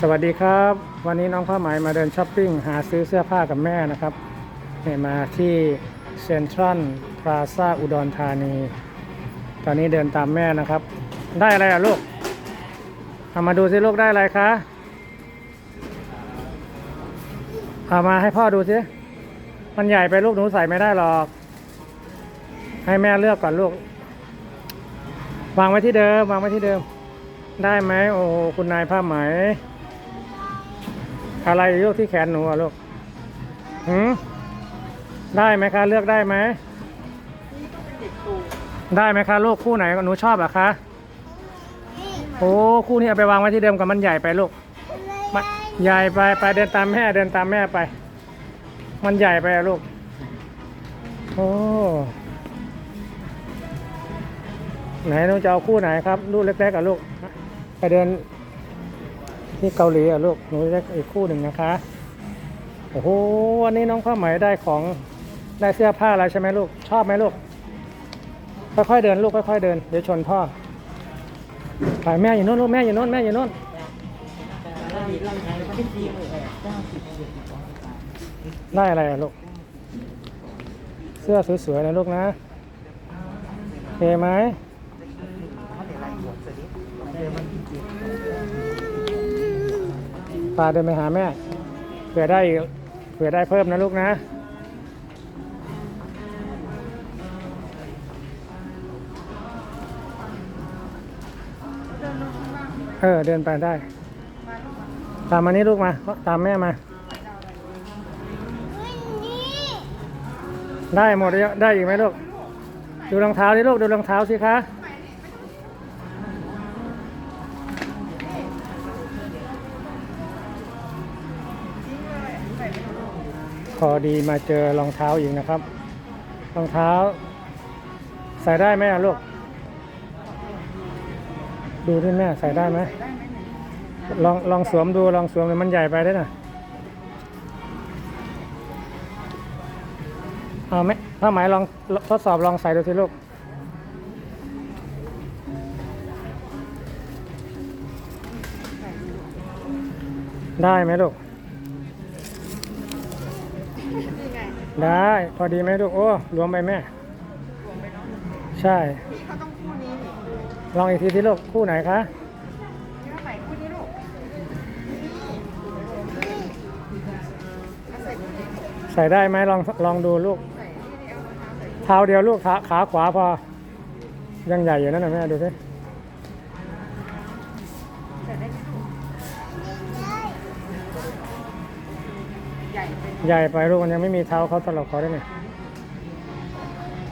สวัสดีครับ วันนี้น้องผ้าไหมมาเดินช้อปปิ้ง หาซื้อเสื้อผ้ากับแม่นะครับเนี่ยมาที่เซ็นทรัลพลาซาอุดรธานี ตอนนี้เดินตามแม่นะครับ ได้อะไรอะลูกเอามาดูสิลูกได้อะไรคะเอามาให้พ่อดูสิมันใหญ่ไปลูกหนูใส่ไม่ได้หรอก ให้แม่เลือกก่อนลูก วางไว้ที่เดิม วางไว้ที่เดิม ได้ไหมโอ้คุณนายผ้าไหม อะไรลูกที่แขนหนูอะลูกหืมได้ไหมคะ เลือกได้ไหมได้ไหมคะลูกคู่ไหนหนูชอบอะคะโอ้คู่นี้เอาไปวางไว้ที่เดิมกับมันใหญ่ไปลูกมันใหญ่ไปไปเดินตามแม่เดินตามแม่ไป มันใหญ่ไปลูกโอ้ไหนหนูจะเอาคู่ไหนครับ ลูกเล็กๆกับลูกไปเดิน ที่เกาหลีอะลูกหนูได้อีกคู่หนึ่งนะคะโอ้โหวันนี้น้องผ้าไหมได้ของได้เสื้อผ้าอะไรใช่ไหมลูกชอบไหมลูกค่อยๆเดินลูกค่อยๆเดินเดี๋ยวชนพ่อไปแม่อยู่โน่นลูกแม่อยู่โน่นแม่อยู่โน่นได้อะไรอะลูก เสื้อสวยๆนะลูกนะโอเคไหม พาเดินไปหาแม่เผื่อได้เผื่อได้เพิ่มนะลูกนะเออเดินไปได้ ตามมานี่ลูกมา ตามแม่มา ได้หมดแล้วได้อีกไหมลูก ดูรองเท้าดิลูก ดูรองเท้าสิคะ พอดีมาเจอรองเท้าอีกนะครับ รองเท้า ใส่ได้ไหมลูก ดูที่แม่ใส่ได้ไหมลองลองสวมดูลองสวมเลยมันใหญ่ไปได้นะเอาไหมผ้าไหมลองทดสอบลองใส่ดูสิลูกได้ไหมลูก ได้ พอดีไหมลูก โอ้รวมไปแม่ ใช่ พี่เขาต้องคู่นี้นี่ลองอีกทีที่ลูก คู่ไหนคะ พี่ว่าใส่คู่นี้ลูกเอาใส่คู่นี้ใส่ได้ไหมลองลองดูลูก ใส่ที่นี่เอารองเท้าใส่เท้าเดียวลูกขาขาขวาพอ ยังใหญ่อยู่นั่นนะแม่ดูสิ ใหญ่ไปลูกมันยังไม่มีเท้าเขาตลอดเขาได้ไงใ